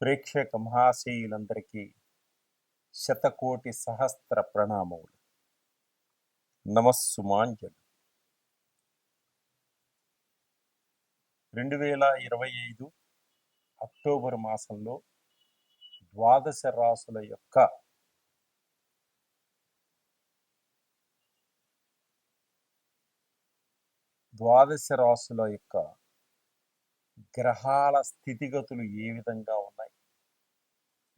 ప్రేక్షక మహాశయులందరికీ శతకోటి సహస్ర ప్రణామములు. నమస్సుమాంజలు. రెండు వేల ఇరవై ఐదు అక్టోబర్ మాసంలో ద్వాదశ రాసుల యొక్క ద్వాదశ రాసుల యొక్క గ్రహాల స్థితిగతులు ఏ విధంగా ఉన్నాయి?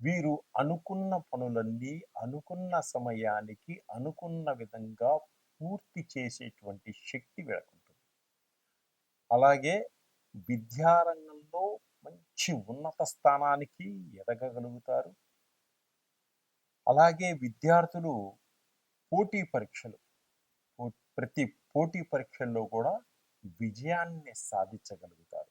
వీరు అనుకున్న పనులన్నీ అనుకున్న సమయానికి అనుకున్న విధంగా పూర్తి చేసేటువంటి శక్తి వీళ్ళకుంటుంది. అలాగే విద్యారంగంలో మంచి ఉన్నత స్థానానికి ఎదగగలుగుతారు. అలాగే విద్యార్థులు పోటీ పరీక్షలు ప్రతి పోటీ పరీక్షల్లో కూడా విజయాన్ని సాధించగలుగుతారు.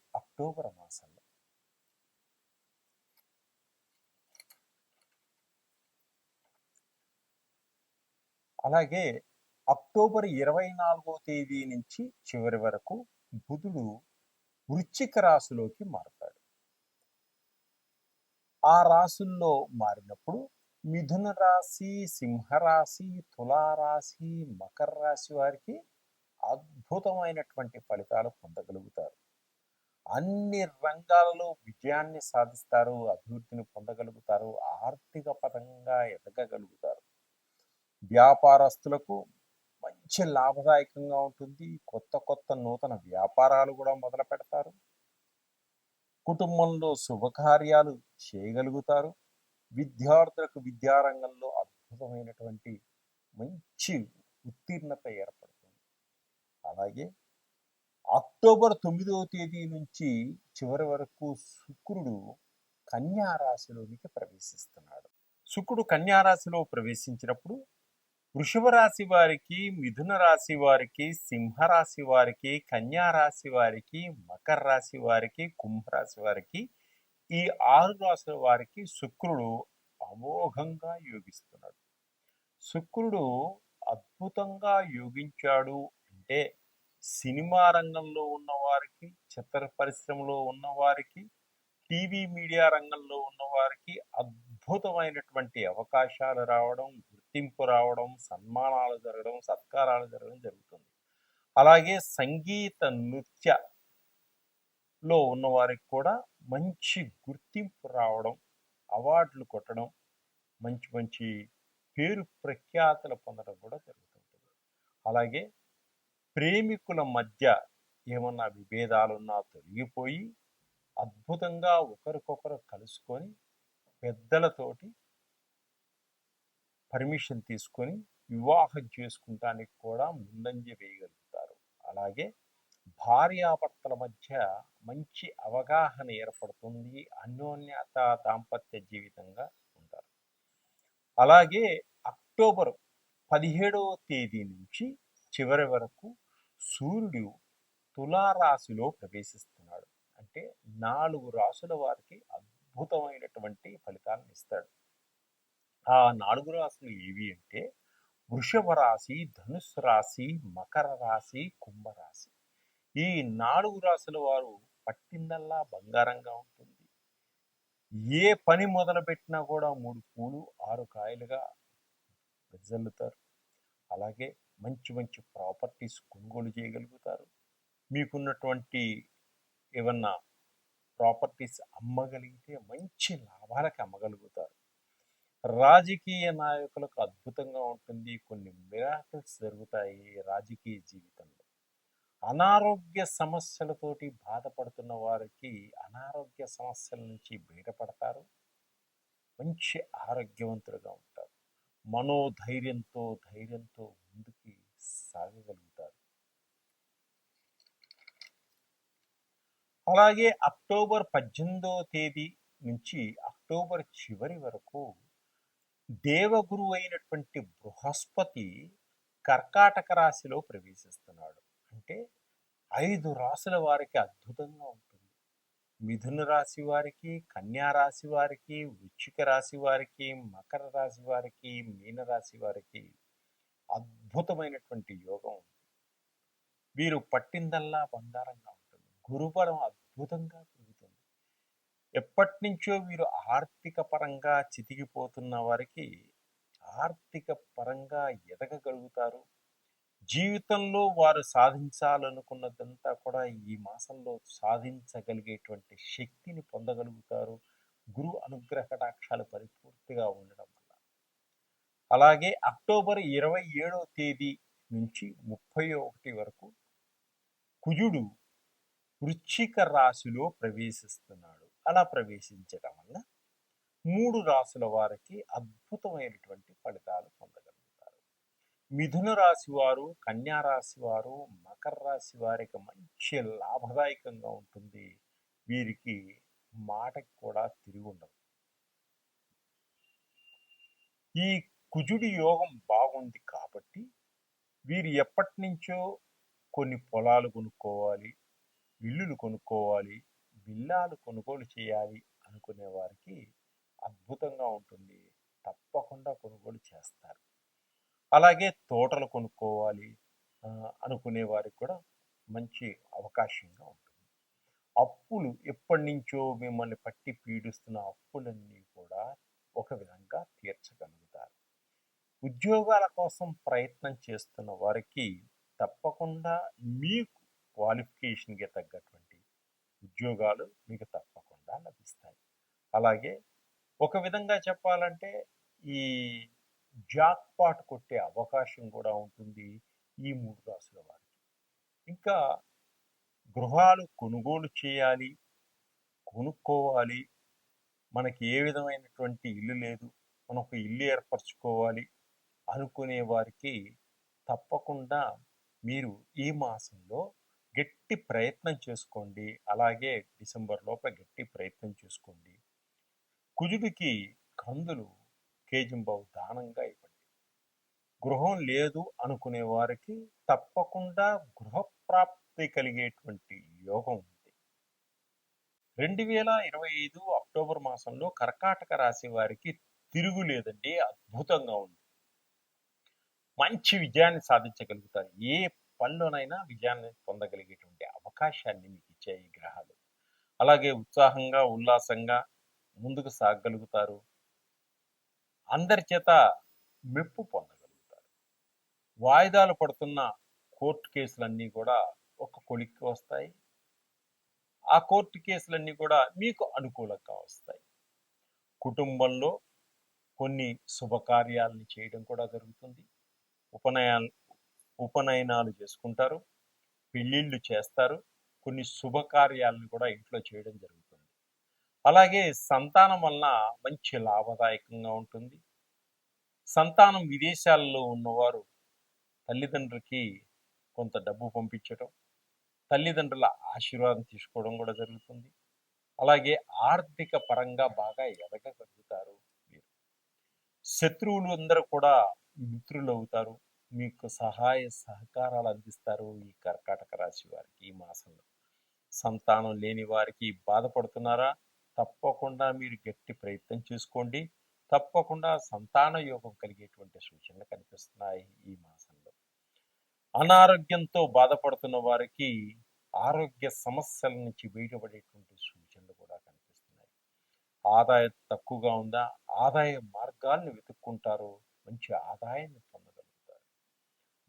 అక్టోబర్ మాసంలో. అలాగే అక్టోబర్ ఇరవై నాలుగో తేదీ నుంచి చివరి వరకు బుధుడు వృశ్చిక రాశిలోకి మారుతాడు. ఆ రాశుల్లో మారినప్పుడు మిథున రాశి సింహరాశి తులారాశి మకర రాశి వారికి అద్భుతమైనటువంటి ఫలితాలు పొందగలుగుతారు. అన్ని రంగాలలో విజయాన్ని సాధిస్తారు అభివృద్ధిని పొందగలుగుతారు ఆర్థిక పరంగా ఎదగగలుగుతారు. వ్యాపారస్తులకు మంచి లాభదాయకంగా ఉంటుంది. కొత్త కొత్త నూతన వ్యాపారాలు కూడా మొదలు పెడతారు. కుటుంబంలో శుభకార్యాలు చేయగలుగుతారు. విద్యార్థులకు విద్యారంగంలో అద్భుతమైనటువంటి మంచి ఉత్తీర్ణత ఏర్పడుతుంది. అలాగే అక్టోబర్ తొమ్మిదవ తేదీ నుంచి చివరి వరకు శుక్రుడు కన్యారాశిలోనికి ప్రవేశిస్తున్నాడు. శుక్రుడు కన్యారాశిలో ప్రవేశించినప్పుడు వృషభ రాశి వారికి మిథున రాశి వారికి సింహరాశి వారికి కన్యారాశి వారికి మకర రాశి వారికి కుంభరాశి వారికి ఈ ఆరు రాశుల వారికి శుక్రుడు అమోఘంగా యోగిస్తున్నాడు. శుక్రుడు అద్భుతంగా యోగించాడు అంటే సినిమా రంగంలో ఉన్నవారికి చిత్ర పరిశ్రమలో ఉన్నవారికి టీవీ మీడియా రంగంలో ఉన్నవారికి అద్భుతమైనటువంటి అవకాశాలు రావడం గుర్తింపు రావడం సన్మానాలు జరగడం సత్కారాలు జరగడం జరుగుతుంది. అలాగే సంగీత నృత్య లో ఉన్నవారికి కూడా మంచి గుర్తింపు రావడం అవార్డులు కొట్టడం మంచి మంచి పేరు ప్రఖ్యాతలు పొందడం కూడా జరుగుతుంటుంది. అలాగే ప్రేమికుల మధ్య ఏమన్నా విభేదాలున్నా తొలగిపోయి అద్భుతంగా ఒకరికొకరు కలుసుకొని పెద్దలతోటి పర్మిషన్ తీసుకొని వివాహం చేసుకుంటానికి కూడా ముందంజ వేయగలుగుతారు. అలాగే భార్యాభర్తల మధ్య మంచి అవగాహన ఏర్పడుతుంది అన్యోన్యత దాంపత్య జీవితంగా ఉంటారు. అలాగే అక్టోబర్ పదిహేడవ తేదీ నుంచి చివరి వరకు సూర్యుడు తులారాశిలో ప్రవేశిస్తున్నాడు. అంటే నాలుగు రాసుల వారికి అద్భుతమైనటువంటి ఫలితాలను ఇస్తాడు. ఆ నాలుగు రాశులు ఏవి అంటే వృషభ రాశి ధనుస్సు రాశి మకర రాశి కుంభరాశి ఈ నాలుగు రాశుల వారు పట్టిందల్లా బంగారంగా ఉంటుంది. ఏ పని మొదలుపెట్టినా కూడా మూడు పూలు ఆరు కాయలుగా వెజల్లుతారు అలాగే మంచి మంచి ప్రాపర్టీస్ కొనుగోలు చేయగలుగుతారు. మీకున్నటువంటి ఏమన్నా ప్రాపర్టీస్ అమ్మగలిగితే మంచి లాభాలకి అమ్మగలుగుతారు. రాజకీయ నాయకులకు అద్భుతంగా ఉంటుంది. కొన్ని మిరాకల్స్ జరుగుతాయి రాజకీయ జీవితంలో. అనారోగ్య సమస్యలతోటి బాధపడుతున్న వారికి అనారోగ్య సమస్యల నుంచి బయటపడతారు. మంచి ఆరోగ్యవంతులుగా ఉంటారు. మనోధైర్యంతో ధైర్యంతో ముందుకి సాగగలుగుతారు. అలాగే అక్టోబర్ పద్దెనిమిదవ తేదీ నుంచి అక్టోబర్ చివరి వరకు దేవగురు అయినటువంటి బృహస్పతి కర్కాటక రాశిలో ప్రవేశిస్తున్నాడు. అంటే ఐదు రాశుల వారికి అద్భుతంగా ఉంటుంది. మిథున రాశి వారికి కన్యా రాశి వారికి వృశ్చిక రాశి వారికి మకర రాశి వారికి మీన రాశి వారికి అద్భుతమైనటువంటి యోగం ఉంది. వీరు పట్టిందల్లా బంగారంగా ఉంటుంది. గురుబలం అద్భుతంగా పెరుగుతుంది. ఎప్పటి నుంచో వీరు ఆర్థిక పరంగా చితికిపోతున్న వారికి ఆర్థిక పరంగా ఎదగగలుగుతారు. జీవితంలో వారు సాధించాలనుకున్నదంతా కూడా ఈ మాసంలో సాధించగలిగేటువంటి శక్తిని పొందగలుగుతారు. గురు అనుగ్రహటాక్షాలు పరిపూర్తిగా ఉండడం అలాగే అక్టోబర్ ఇరవై ఏడవ తేదీ నుంచి ముప్పై ఒకటి వరకు కుజుడు వృశ్చిక రాశిలో ప్రవేశిస్తున్నాడు. అలా ప్రవేశించడం వల్ల మూడు రాశుల వారికి అద్భుతమైనటువంటి ఫలితాలు పొందగలుగుతారు. మిథున రాశి వారు కన్యా రాశి వారు మకర రాశి వారికి మంచి లాభదాయకంగా ఉంటుంది. వీరికి మాటకి కూడా తిరిగి ఉండదు ఈ కుజుడి యోగం బాగుంది కాబట్టి వీరు ఎప్పటి నుంచో కొన్ని పొలాలు కొనుక్కోవాలి ఇల్లులు కొనుక్కోవాలి బిల్లాలు కొనుగోలు చేయాలి అనుకునే వారికి అద్భుతంగా ఉంటుంది. తప్పకుండా కొనుగోలు చేస్తారు. అలాగే తోటలు కొనుక్కోవాలి అనుకునే వారికి కూడా మంచి అవకాశంగా ఉంటుంది. అప్పులు ఎప్పటి నుంచో మిమ్మల్ని పట్టి పీడిస్తున్న అప్పులన్నీ కూడా ఒక విధంగా తీర్చగలుగుతారు ఉద్యోగాల కోసం ప్రయత్నం చేస్తున్న వారికి తప్పకుండా మీకు క్వాలిఫికేషన్కి తగ్గటువంటి ఉద్యోగాలు మీకు తప్పకుండా లభిస్తాయి. అలాగే ఒక విధంగా చెప్పాలంటే ఈ జాక్ పాట్ కొట్టే అవకాశం కూడా ఉంటుంది ఈ మూడు రాసుల వారికి. ఇంకా గృహాలు కొనుగోలు చేయాలి కొనుక్కోవాలి మనకి ఏ విధమైనటువంటి ఇల్లు లేదు మనం ఒక ఇల్లు ఏర్పరచుకోవాలి అనుకునే వారికి తప్పకుండా మీరు ఈ మాసంలో గట్టి ప్రయత్నం చేసుకోండి. అలాగే డిసెంబర్ లోపల గట్టి ప్రయత్నం చేసుకోండి. కుజుడికి కందులు కేజింబావు దానంగా ఇవ్వండి. గృహం లేదు అనుకునే వారికి తప్పకుండా గృహప్రాప్తి కలిగేటువంటి యోగం ఉంది. రెండు వేల ఇరవై ఐదు అక్టోబర్ మాసంలో కర్కాటక రాశి వారికి తిరుగులేదండి అద్భుతంగా ఉంది. మంచి విజయాన్ని సాధించగలుగుతారు. ఏ పనిలోనైనా విజయాన్ని పొందగలిగేటువంటి అవకాశాన్ని మీకు ఇచ్చాయి ఈ గ్రహాలు. అలాగే ఉత్సాహంగా ఉల్లాసంగా ముందుకు సాగగలుగుతారు అందరి చేత మెప్పు పొందగలుగుతారు. వాయిదాలు పడుతున్న కోర్టు కేసులన్నీ కూడా ఒక కొలిక్కి వస్తాయి. ఆ కోర్టు కేసులన్నీ కూడా మీకు అనుకూలంగా వస్తాయి. కుటుంబంలో కొన్ని శుభకార్యాలను చేయడం కూడా జరుగుతుంది. ఉపనయనాలు ఉపనయనాలు చేసుకుంటారు పెళ్ళిళ్ళు చేస్తారు కొన్ని శుభకార్యాలను కూడా ఇంట్లో చేయడం జరుగుతుంది. అలాగే సంతానం వలన మంచి లాభదాయకంగా ఉంటుంది. సంతానం విదేశాల్లో ఉన్నవారు తల్లిదండ్రులకి కొంత డబ్బు పంపించడం తల్లిదండ్రుల ఆశీర్వాదం తీసుకోవడం కూడా జరుగుతుంది. అలాగే ఆర్థిక పరంగా బాగా ఎదగగలుగుతారు మీరు. శత్రువులు అందరూ కూడా మిత్రులు అవుతారు మీకు సహాయ సహకారాలు అందిస్తారు ఈ కర్కాటక రాశి వారికి ఈ మాసంలో. సంతానం లేని వారికి బాధపడుతున్నారా? తప్పకుండా మీరు గట్టి ప్రయత్నం చేసుకోండి. తప్పకుండా సంతాన యోగం కలిగేటువంటి సూచనలు కనిపిస్తున్నాయి ఈ మాసంలో. అనారోగ్యంతో బాధపడుతున్న వారికి ఆరోగ్య సమస్యల నుంచి బయటపడేటువంటి సూచనలు కూడా కనిపిస్తున్నాయి. ఆదాయం తక్కువగా ఉందా? ఆదాయ మార్గాల్ని వెతుక్కుంటారు. మంచి ఆదాయాన్ని పొందగలుగుతారు.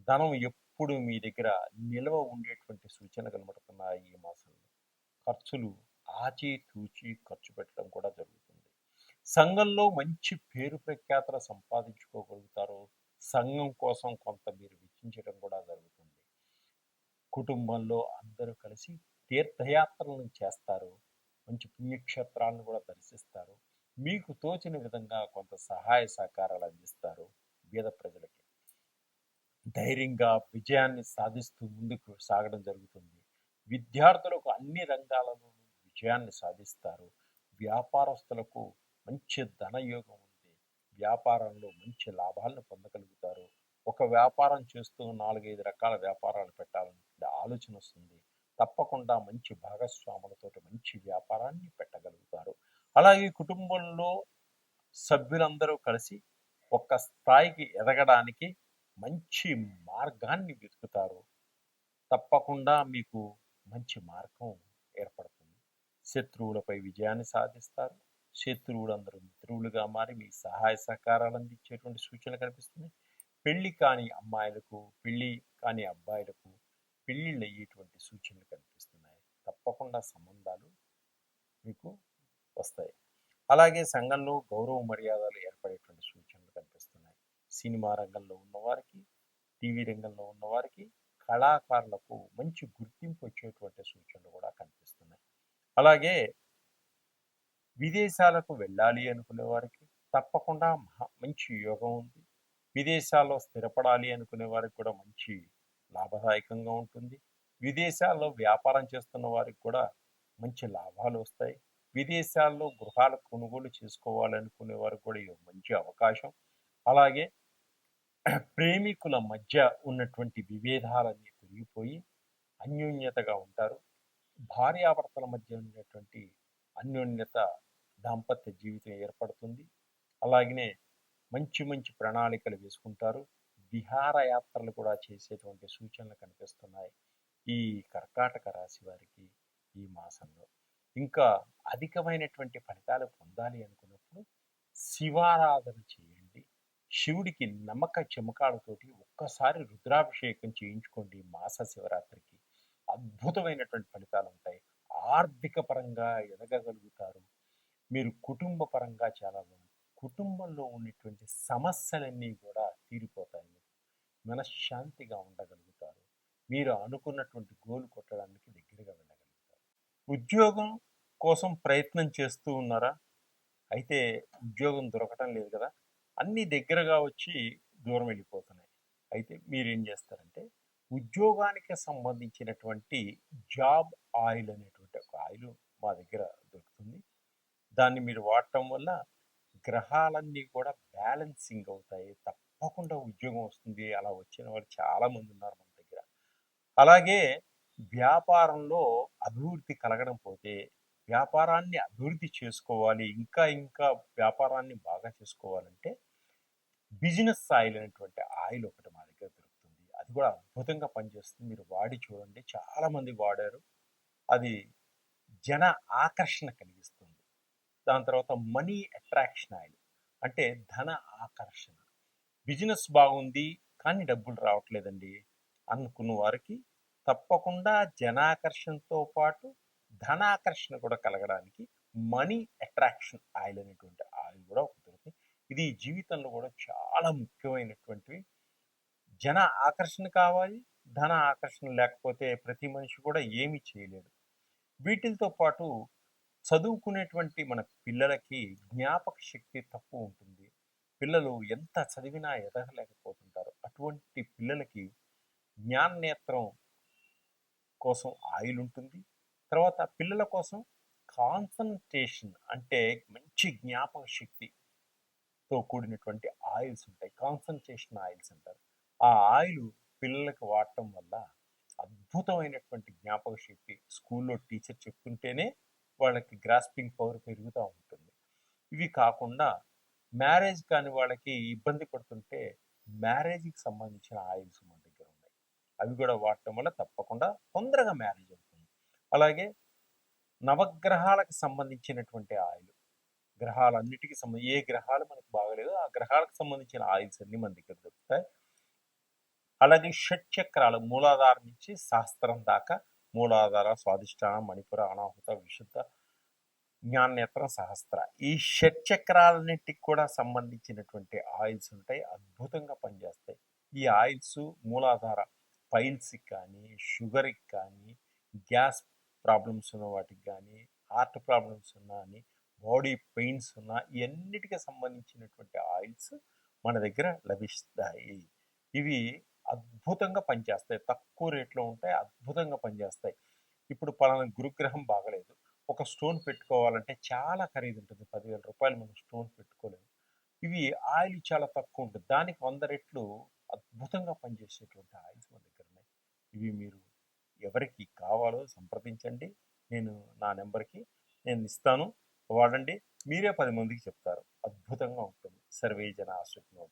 ధనం ఎప్పుడు మీ దగ్గర నిల్వ ఉండేటువంటి సూచన కనబడుతున్నాయి ఈ మాసంలో. ఖర్చులు ఆచి తూచి ఖర్చు పెట్టడం కూడా జరుగుతుంది. సంఘంలో మంచి పేరు ప్రఖ్యాతలు సంపాదించుకోగలుగుతారు. సంఘం కోసం కొంత మీరు వెచ్చించడం కూడా జరుగుతుంది. కుటుంబంలో అందరూ కలిసి తీర్థయాత్రలను చేస్తారు. మంచి పుణ్యక్షేత్రాలను కూడా దర్శిస్తారు. మీకు తోచిన విధంగా కొంత సహాయ సహకారాలు అందిస్తారు బీద ప్రజలకి. ధైర్యంగా విజయాన్ని సాధిస్తూ ముందుకు సాగడం జరుగుతుంది. విద్యార్థులకు అన్ని రంగాలలో విజయాన్ని సాధిస్తారు. వ్యాపారస్తులకు మంచి ధనయోగం ఉంది. వ్యాపారంలో మంచి లాభాలను పొందగలుగుతారు. ఒక వ్యాపారం చేస్తూ నాలుగైదు రకాల వ్యాపారాలు పెట్టాలనే ఆలోచన వస్తుంది. తప్పకుండా మంచి భాగస్వాములతో మంచి వ్యాపారాన్ని పెట్టగలుగుతారు. అలాగే కుటుంబంలో సభ్యులందరూ కలిసి ఒక స్థాయికి ఎదగడానికి మంచి మార్గాన్ని వెతుకుతారు. తప్పకుండా మీకు మంచి మార్గం ఏర్పడుతుంది. శత్రువులపై విజయాన్ని సాధిస్తారు. శత్రువులందరూ మిత్రువులుగా మారి మీ సహాయ సహకారాలు అందించేటువంటి సూచనలు కనిపిస్తున్నాయి. పెళ్ళి కాని అమ్మాయిలకు పెళ్ళి కాని అబ్బాయిలకు పెళ్ళిళ్ళు అయ్యేటువంటి సూచనలు కనిపిస్తున్నాయి. తప్పకుండా సంబంధాలు మీకు వస్తాయి. అలాగే సంఘంలో గౌరవ మర్యాదలు ఏర్పడేటువంటి సూచనలు కనిపిస్తున్నాయి. సినిమా రంగంలో ఉన్నవారికి టీవీ రంగంలో ఉన్నవారికి కళాకారులకు మంచి గుర్తింపు వచ్చేటువంటి సూచనలు కూడా కనిపిస్తున్నాయి. అలాగే విదేశాలకు వెళ్ళాలి అనుకునే వారికి తప్పకుండా మహా- మంచి యోగం ఉంది. విదేశాల్లో స్థిరపడాలి అనుకునే వారికి కూడా మంచి లాభదాయకంగా ఉంటుంది. విదేశాల్లో వ్యాపారం చేస్తున్న వారికి కూడా మంచి లాభాలు వస్తాయి. విదేశాల్లో గృహాలు కొనుగోలు చేసుకోవాలనుకునే వారు కూడా ఇది మంచి అవకాశం. అలాగే ప్రేమికుల మధ్య ఉన్నటువంటి విభేదాలన్నీ తొలగిపోయి అన్యోన్యతగా ఉంటారు. భార్యాభర్తల మధ్య ఉన్నటువంటి అన్యోన్యత దాంపత్య జీవితం ఏర్పడుతుంది. అలాగనే మంచి మంచి ప్రణాళికలు వేసుకుంటారు. విహారయాత్రలు కూడా చేసేటువంటి సూచనలు కనిపిస్తున్నాయి ఈ కర్కాటక రాశి వారికి ఈ మాసంలో. ఇంకా అధికమైనటువంటి ఫలితాలు పొందాలి అనుకున్నప్పుడు శివారాధన చేయండి. శివుడికి నమ్మక చెమకాలతోటి ఒక్కసారి రుద్రాభిషేకం చేయించుకోండి మాస శివరాత్రికి. అద్భుతమైనటువంటి ఫలితాలు ఉంటాయి. ఆర్థిక పరంగా ఎదగగలుగుతారు. మీరు కుటుంబ పరంగా చాలా కుటుంబంలో ఉన్నటువంటి సమస్యలన్నీ కూడా తీరిపోతాయి మనశ్శాంతిగా ఉండగలుగుతారు. మీరు అనుకున్నటువంటి గోలు కొట్టడానికి దగ్గరగా వెళ్ళగలుగుతారు. ఉద్యోగం కోసం ప్రయత్నం చేస్తూ ఉన్నారా? అయితే ఉద్యోగం దొరకటం లేదు కదా. అన్ని దగ్గరగా వచ్చి దూరం వెళ్ళిపోతున్నాయి. అయితే మీరు ఏం చేస్తారంటే ఉద్యోగానికి సంబంధించినటువంటి జాబ్ ఆయిల్ అనేటువంటి ఒక ఆయిల్ మా దగ్గర దొరుకుతుంది. దాన్ని మీరు వాడటం వల్ల గ్రహాలన్నీ కూడా బ్యాలెన్సింగ్ అవుతాయి. తప్పకుండా ఉద్యోగం వస్తుంది. అలా వచ్చిన వాళ్ళు చాలామంది ఉన్నారు మన దగ్గర. అలాగే వ్యాపారంలో అభివృద్ధి కలగడం పోతే వ్యాపారాన్ని అభివృద్ధి చేసుకోవాలి ఇంకా ఇంకా వ్యాపారాన్ని బాగా చేసుకోవాలంటే బిజినెస్ ఆయిల్ అనేటువంటి ఆయిల్ ఒకటి మా దగ్గర దొరుకుతుంది. అది కూడా అద్భుతంగా పనిచేస్తుంది. మీరు వాడి చూడండి. చాలామంది వాడారు. అది జన ఆకర్షణ కలిగిస్తుంది. దాని తర్వాత మనీ అట్రాక్షన్ ఆయిల్ అంటే ధన ఆకర్షణ. బిజినెస్ బాగుంది కానీ డబ్బులు రావట్లేదండి అనుకున్న వారికి తప్పకుండా జనాకర్షణతో పాటు ధనాకర్షణ కూడా కలగడానికి మనీ అట్రాక్షన్ ఆయిల్ అనేటువంటి ఆయిల్ కూడా ఒకటి దొరుకుతుంది. ఇది జీవితంలో కూడా చాలా ముఖ్యమైనటువంటివి. జన ఆకర్షణ కావాలి ధన ఆకర్షణ లేకపోతే ప్రతి మనిషి కూడా ఏమీ చేయలేడు. వీటితో పాటు చదువుకునేటువంటి మన పిల్లలకి జ్ఞాపక శక్తి తక్కువ ఉంటుంది. పిల్లలు ఎంత చదివినా ఎదగలేకపోతుంటారు. అటువంటి పిల్లలకి జ్ఞాననేత్రం కోసం ఆయిల్ ఉంటుంది. తర్వాత పిల్లల కోసం కాన్సన్ట్రేషన్ అంటే మంచి జ్ఞాపక శక్తితో కూడినటువంటి ఆయిల్స్ ఉంటాయి. కాన్సన్ట్రేషన్ ఆయిల్స్ అంటారు. ఆ ఆయిల్ పిల్లలకు వాడటం వల్ల అద్భుతమైనటువంటి జ్ఞాపక శక్తి స్కూల్లో టీచర్ చెప్తుంటేనే వాళ్ళకి గ్రాస్పింగ్ పవర్ పెరుగుతూ ఉంటుంది. ఇవి కాకుండా మ్యారేజ్ కాని వాళ్ళకి ఇబ్బంది పడుతుంటే మ్యారేజ్కి సంబంధించిన ఆయిల్స్ మన దగ్గర ఉన్నాయి. అవి కూడా వాడటం వల్ల తప్పకుండా తొందరగా మ్యారేజ్ అవుతుంది. అలాగే నవగ్రహాలకు సంబంధించినటువంటి ఆయిల్. గ్రహాలన్నిటికీ సంబంధించి ఏ గ్రహాలు మనకు బాగలేదు ఆ గ్రహాలకు సంబంధించిన ఆయిల్స్ అన్ని మన దగ్గర దొరుకుతాయి. అలాగే షట్ చక్రాలు మూలాధారం నుంచి శాస్త్రం దాకా మూలాధార స్వాదిష్టాన మణిపుర అనాహుత విశుద్ధ జ్ఞానేత్రం సహస్ర. ఈ షట్ చక్రాలన్నిటికి కూడా సంబంధించినటువంటి ఆయిల్స్ ఉంటాయి అద్భుతంగా పనిచేస్తాయి. ఈ ఆయిల్స్ మూలాధార పైల్స్కి కానీ షుగర్కి కానీ గ్యాస్ ప్రాబ్లమ్స్ ఉన్న వాటికి కానీ హార్ట్ ప్రాబ్లమ్స్ ఉన్నా అని బాడీ పెయిన్స్ ఉన్నా ఇవన్నిటికి సంబంధించినటువంటి ఆయిల్స్ మన దగ్గర లభిస్తాయి. ఇవి అద్భుతంగా పనిచేస్తాయి. తక్కువ రేట్లో ఉంటాయి అద్భుతంగా పనిచేస్తాయి. ఇప్పుడు పలానా గురుగ్రహం బాగలేదు. ఒక స్టోన్ పెట్టుకోవాలంటే చాలా ఖరీదు ఉంటుంది. పదివేల రూపాయలు మనం స్టోన్ పెట్టుకోలేము. ఇవి ఆయిల్ చాలా తక్కువ ఉంటుంది. దానికి వంద రెట్లు అద్భుతంగా పనిచేసేటువంటి ఆయిల్స్ మన దగ్గర ఉన్నాయి. ఇవి మీరు ఎవరికి కావాలో సంప్రదించండి. నేను నా నెంబర్కి నేను ఇస్తాను. వాడండి. మీరే పది మందికి చెప్తారు. అద్భుతంగా ఉంటుంది. సర్వే జన ఆశ్రయించిన